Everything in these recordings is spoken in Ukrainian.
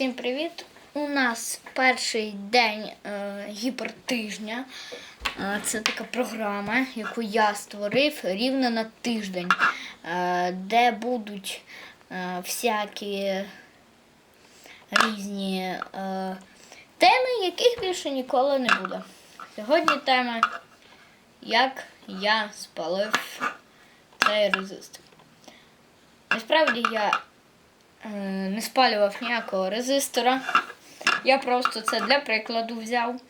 Всім привіт! У нас перший день е, гіпертижня. Е, це така програма, яку я створив рівно на тиждень, е, де будуть е, всякі різні е, теми, яких більше ніколи не буде. Сьогодні тема, як я спалив цей резистор. Насправді я не спалював ніякого резистора. Я просто це для прикладу взяв.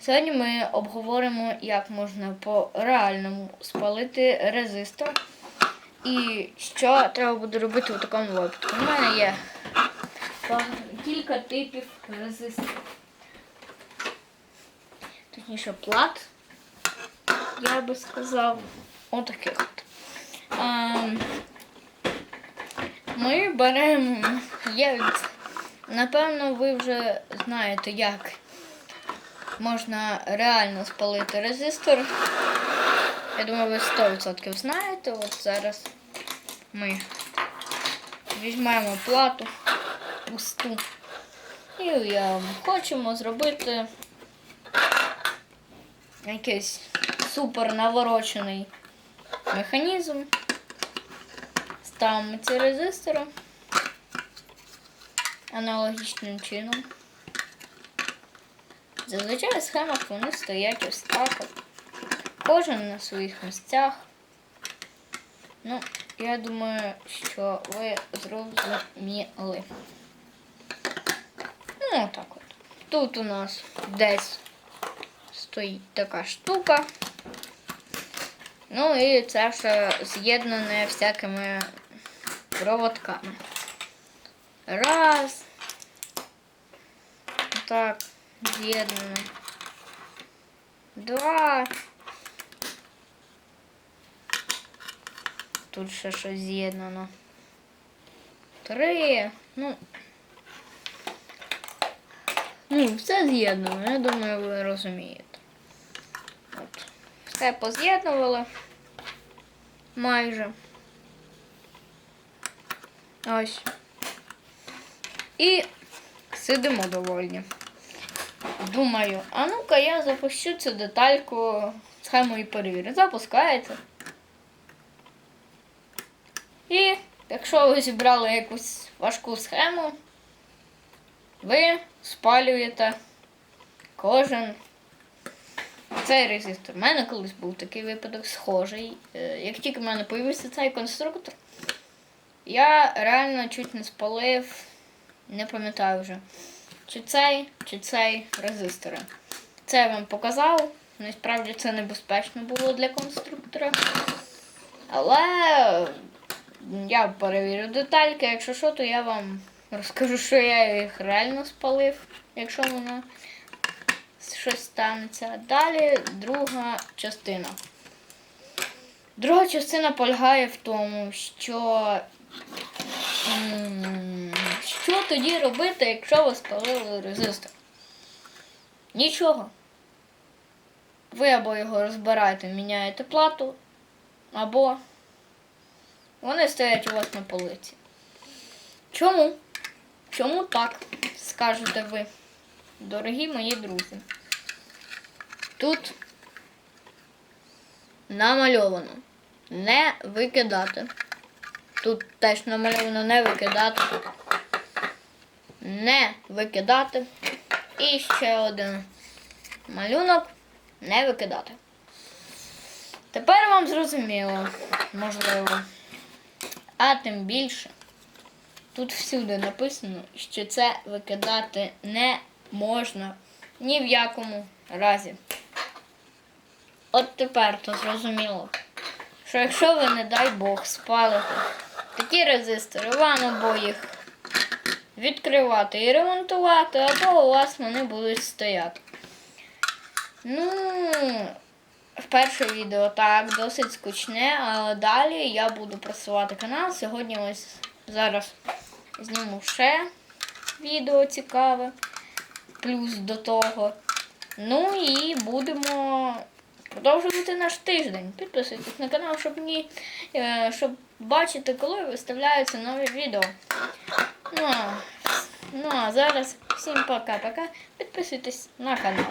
Сьогодні ми обговоримо, як можна по-реальному спалити резистор. І що треба буде робити у такому випадку. У мене є кілька типів резисторів. Точніше, плат, я би сказав, отаких от. Ми беремо, є, напевно, ви вже знаєте, як можна реально спалити резистор. Я думаю, ви 100% знаєте. От зараз ми візьмемо плату пусту і уявимо, хочемо зробити якийсь супер наворочений механізм. Ставимо ці резистори аналогічним чином. Зазвичай в схемах вони стоять ось так. Кожен на своїх місцях. Ну, я думаю, що ви зрозуміли. Ну, отак от. Тут у нас десь стоїть така штука. Ну і це все з'єднане всякими проводками. Раз. Так, з'єднане. Два. Тут ще щось з'єднано. Три. Ну. Ну, все з'єднано, я думаю, ви розумієте. От. Все поз'єднували. Майже. Ось. І сидимо довольні. Думаю, а ну-ка я запущу цю детальку схему і перевірю. Запускається. І якщо ви зібрали якусь важку схему, ви спалюєте кожен цей резистор. У мене колись був такий випадок схожий. Е, Як тільки в мене появився цей конструктор, я реально чуть не спалив, не пам'ятаю вже, чи цей, чи цей резистори. Це я вам показав. Насправді це небезпечно було для конструктора. Але я перевірю детальки. Якщо що, то я вам розкажу, що я їх реально спалив, якщо воно щось станеться. Далі друга частина. Друга частина полягає в тому, що що тоді робити, якщо ви спалили резистор? Нічого. Ви або його розбираєте, міняєте плату, або вони стоять у вас на полиці. Чому? Чому так? Скажете ви, дорогі мої друзі. Тут намальовано не викидати. Тут теж намальовано не викидати. Не викидати. І ще один малюнок не викидати. Тепер вам зрозуміло, можливо. А тим більше. Тут всюди написано, що це викидати не можна ні в якому разі. От тепер то зрозуміло, що якщо ви, не дай Бог, спалите такі резистори, вам або їх відкривати і ремонтувати, або у вас вони будуть стояти. Ну, перше відео так, досить скучне, але далі я буду просувати канал. Сьогодні ось зараз зніму ще відео цікаве, плюс до того. Ну і будемо продовжувати наш тиждень. Підписуйтесь на канал, щоб ні, е, щоб бачити, коли виставляються нові відео. Ну, Ну а зараз всім пока-пока. Підписуйтесь на канал.